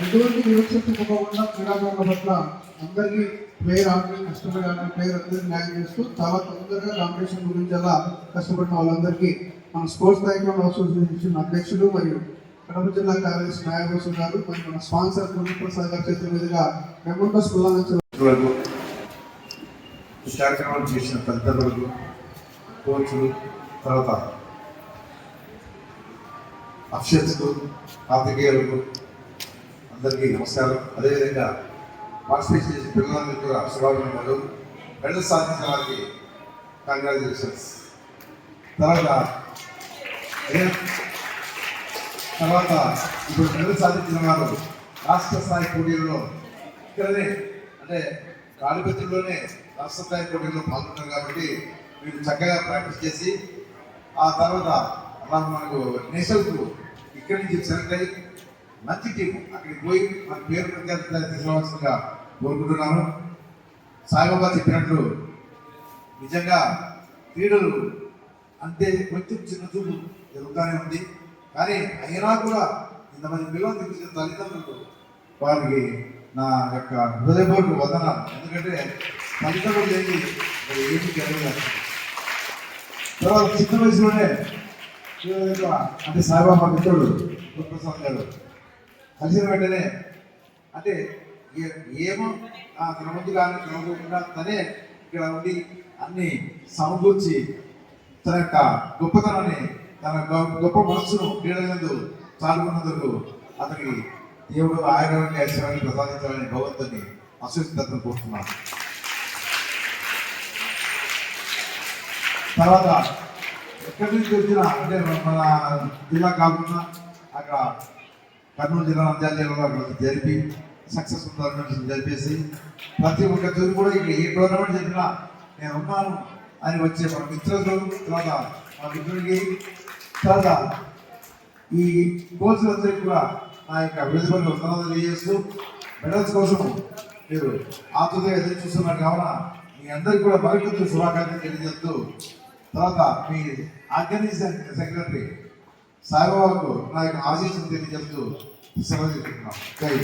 ఎటువంటి వివక్షత పోకుండా క్రీడాకారుల పట్ల అందరికీ ప్లేయర్ ఆడి కష్టపడి ప్లేయర్ అందరికీ న్యాయం చేస్తూ చాలా తొందరగా కాంపిటీషన్ గురించి అలా కష్టపడిన వాళ్ళందరికీ మన స్పోర్ట్స్ టైక్వాండో అసోసియేషన్ అధ్యక్షులు మరియు కడప జిల్లా కార్యదర్శి న్యాయవాసు గారు మరియు మన స్పాన్సర్ గురుప్రసాద్ గారి చేతుల మీదుగా మెమంటో స్కూల్ నుంచి వరకు కార్యక్రమం చేసిన తల్లిదండ్రులకు కోచ్లు తర్వాత అఫిషియల్స్కు పాత్రికేయులకు అందరికీ నమస్కారం. అదేవిధంగా పార్టిసిపేట్ చేసిన పిల్లలందరికీ కూడా శుభాభినందనలు. మెడల్ సాధించిన వారికి కంగ్రాచులేషన్స్ తర్వాత తర్వాత ఇప్పుడు మెడల్ సాధించిన వారు రాష్ట్ర స్థాయి పోటీలలో ఇక్కడనే అంటే కాళిపత్రిలోనే రాష్ట్ర స్థాయి పోటీల్లో పాల్గొన్నారు కాబట్టి మీరు చక్కగా ప్రాక్టీస్ చేసి ఆ తర్వాత మాకు మనకు నేషనల్కు ఇక్కడి నుంచి సెలెక్ట్ అయ్యి మంచి టీం అక్కడికి పోయి మన పేరు ప్రఖ్యాతి తీసుకోవాల్సిందిగా కోరుకుంటున్నాను సాయిబాబా చెప్పినట్లు నిజంగా క్రీడలు అంతే కొంచెం చిన్న చూపు జరుగుతూనే ఉంది. కానీ అయినా కూడా ఇంతమంది పిల్లలు తెప్పించిన తల్లిదండ్రులు వారికి నా యొక్క హృదయపూర్వక వదనాలు. ఎందుకంటే తల్లిదండ్రులు లేని మరి ఏమి తర్వాత చిన్న వయసులోనే అంటే సాయిబాబా మిత్రుడు గురుప్రసాద్ గారు. కలిసిన వెంటనే అంటే ఏ- ఏమో ఆ తన ముందు కానీ కలవకుండా తనే ఇక్కడ ఉండి అన్ని సమకూర్చి తన యొక్క గొప్పతనాన్ని తన గొప్ప మనస్సును క్రీడలందు చాలుకున్నందుకు అతనికి దేవుడు ఆయుర్వేద ఐశ్వర్యాన్ని ప్రసాదించాలని భగవంతుని అసూసితత్వం కోరుతున్నాను. తర్వాత ఎక్కడి నుంచి అంటే మన జిల్లా కాకుండా అక్కడ కర్నూలు జిల్లా నంద్యాల జిల్లాలో అక్కడ జరిపి సక్సెస్ఫుల్ టోర్నమెంట్స్ జరిపేసి ప్రతి ఒక్క చోటు కూడా ఇక్కడ ఏ టోర్నమెంట్ జరిగినా నేను ఉన్నాను అని వచ్చే మన మిత్రులు తర్వాత మా మిత్రుడికి తర్వాత ఈ కోచ్లందరికీ కూడా నా యొక్క అభివృద్ధిపై వందనాలు తెలియజేస్తూ మెడల్స్ కోసం మీరు ఆతృతగా ఎదురు చూస్తున్నారు కావున మీ అందరికీ కూడా మరికొంత శుభాకాంక్షలు తెలియజేస్తూ తర్వాత మీ ఆర్గనైజేషన్ సెక్రటరీ సాయిబాబాకు నా యొక్క ఆశీస్సులు తెలియజేస్తూ సెలవు తీసుకుంటున్నాం. జై